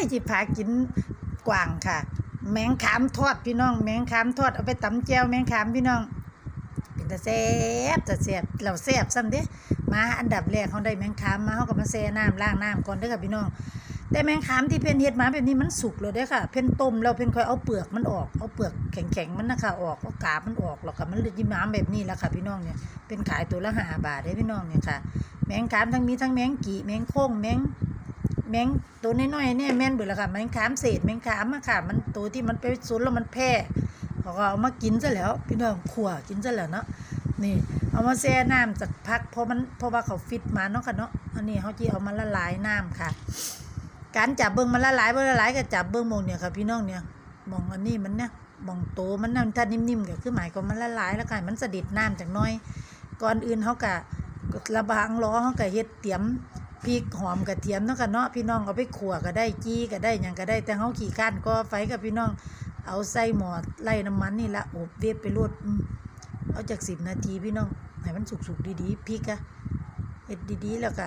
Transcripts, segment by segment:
ยจิพากินกวางค่ะ แมงขามทอดพี่น้อง แมงขามทอดเอาไปตำแจวแมงขามพี่น้องเป็นตาแซ่บตาแซบเราแซ่บซ้ำเด้มาอันดับแรกเขาได้แมงขามมาเขาก็มาแช่น้ำล้างน้ำก่อนเด้อค่ะพี่น้องแต่แมงขามที่เพนเฮ็ดมาแบบนี้มันสุกแล้วเด้ค่ะ เพนต้มแล้วเพนค่อยเอาเปลือกมันออก เอาเปลือกแข็งๆมันนะคะออกเอากาบมันออกแล้วก็มันเลยยิ้มน้ำแบบนี้แหละค่ะ พี่น้องเนี่ย เป็นขายตัวละห้าบาทเด้พี่น้องเนี่ยค่ะ แมงขามทั้งมีทั้งแมงกีแมงโค้งแมง แมงตัวน้อยๆเนี่ยแม่นเบิดแล้วค่ะแมงขามเศษแมงขามอะค่ะ มันตัวที่มันไปสุนแล้วมันแพร่เขาก็เอามากินซะแล้วพี่น้องขั่วกินซะแล้วเนาะนี่ เอามาแช่น้ำจากพักเพราะมันเพราะว่าเขาฟิตมาเนาะค่ะเนาะอันนี้เขาจีเอามาละลายน้ำค่ะ การจับเบิ้งมันละลายบ่ละลายก็จับเบิ้งมองเนี่ยค่ะพี่น้องเนี่ยมองอันนี้มันเนี่ยมองโตมันนั่นถ้านิ่มๆก็คือหมายความมันละลายแล้วกันมันสะดิดน้ำจากน้อย ก่อนอื่นเขาก็ระบางล้อเขาก็เฮ็ดเตรียม พริกหอมกระเทียมเนาะค่ะเนาะพี่น้องเอาไปขั่วก็ได้จี้ก็ได้หยังก็ได้ แต่เขาขี่ข้านก็ไฟกับพี่น้อง เอาใส่หม้อไล่น้ำมันนี่ละอบเวฟไปรดอืมเอาจากสิบนาทีพี่น้องให้มันสุกๆดีๆพริกอะเฮ็ดดีๆแล้วก็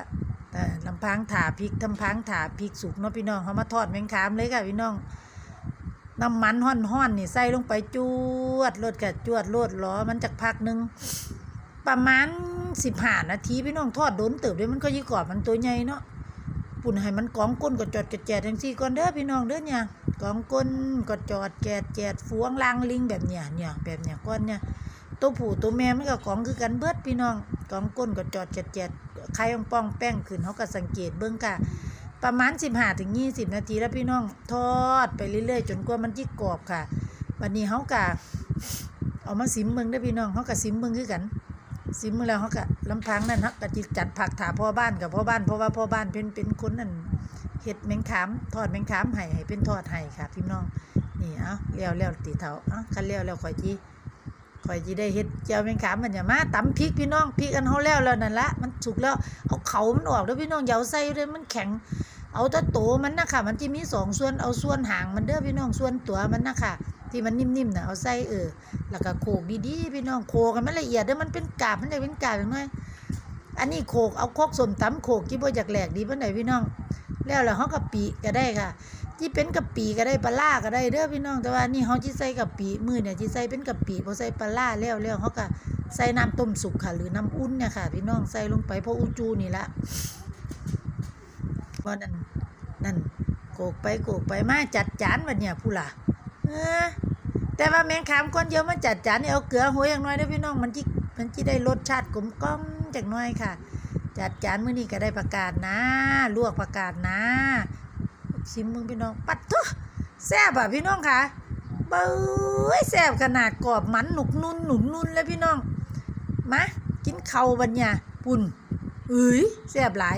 แต่ลำพังถาพริกทำพังถาพริกสุกเนาะพี่น้องเขามาทอดแมงคามเลยค่ะพี่น้องน้ำมันห้อนๆนี่ใส่ลงไปจวดรดกับจวดโลดล้อมันจากพักหนึ่ง ประมาณสิบห้านาทีพี่น้องทอดโดนเติบด้วยมันก็ยี่กรอบมันตัวใหญ่เนาะปุ่นให้มันกองก้นก็จอดแจดทั้งสี่ก่อนเด้อพี่น้องเด้อเนี่ยกองก้นก็จอดแจดแจดฟวงลางลิงแบบเนี้ยเนี่ยแบบเนี้ยก้อนเนี่ยตัวผู้ตัวแม่มันก็กองคือกันเบิดพี่น้องกองก้นก็จอดแจดแจดไข่องป้องแป้งขึ้นเขาก็สังเกตเบิ่งค่ะประมาณสิบห้าถึงยี่สิบนาทีแล้วพี่น้องทอดไปเรื่อยๆ จนกว่ามันจิกรอบค่ะ วันนี้เขากะเอามาสิมเบิ่งได้พี่น้องเขากะสิมเบิ่งคือกัน สิมแล้วเขาก็ลำพังนั่นฮะก็จิจัดผักถาพ่อบ้านกับพ่อบ้านเพราะว่าพ่อบ้านเป็นเป็นคนนั่นเห็ดแมงขามทอดแมงขามให้ให้เป็นทอดให้ค่ะ พี่น้องนี่เอาเลี้ยวเลี้ยวตีเท้าเอาคันเลี้ยวแล้วข่อยจีข่อยจีได้เห็ดเจียวแมงขามมันอย่ามาตำพริกพี่น้องพริกอันเขาแล้วแล้วนั่นละมันสุกแล้วเอาเขามันออกแล้วพี่น้องอย่าเอาใส่เลยมันแข็ง เอาต่โตมันนะค่ะ มันจะมีสองส่วนเอาส่วนหางมันเด้อพี่น้องส่วนตัวมันนะค่ะ ที่มันนิ่มๆน่ะเอาใส่เออแล้วก็โขกดีๆพี่น้องโขกกันมันละเอียดเด้อมันเป็นกาบมันได้เป็นกาบอย่างน้อยอันนี้โขกเอาโคกสมตำโขกที่บ่อยากแหลกดีปานใดพี่น้อง แล้วแล้วเฮากะปิก็ได้ค่ะที่เป็นกะปิก็ได้ปลาร้าก็ได้เด้อพี่น้องแต่ว่านี่เฮาสิใส่กะปิมื้อเนี่ยสิใส่เป็นกะปิบ่ใส่ปลาร้าแล้วแล้วเฮาก็ใส่น้ำต้มสุกค่ะ หรือน้ำอุ่นเนี่ยค่ะ พี่น้องใส่ลงไปเพราะอูจูนี่ละว่านั่นนั่นโขกไปโขกไปมาจัดจานวันเนี่ยผู้ล่ะเออ แต่ว่าแมงขามก้อนเดียวมันจัดจานนี่เอาเกลือโหยอย่างน้อยเด้พี่น้องมันจิมันจิได้รสชาติกลมกล่อมจากน้อยค่ะ จัดจานมื้อนี้ก็ได้ประกาศนะลวกประกาศนะชิมมึงพี่น้องปัดทุแซ่บอะพี่น้องค่ะเบ้ยแซ่บขนาดกรอบมันหนุกนุ่นหนุนนุ่นเลยพี่น้องมากินเข้าบัดเนี่ยปุ่นเอ้ยแซ่บหลาย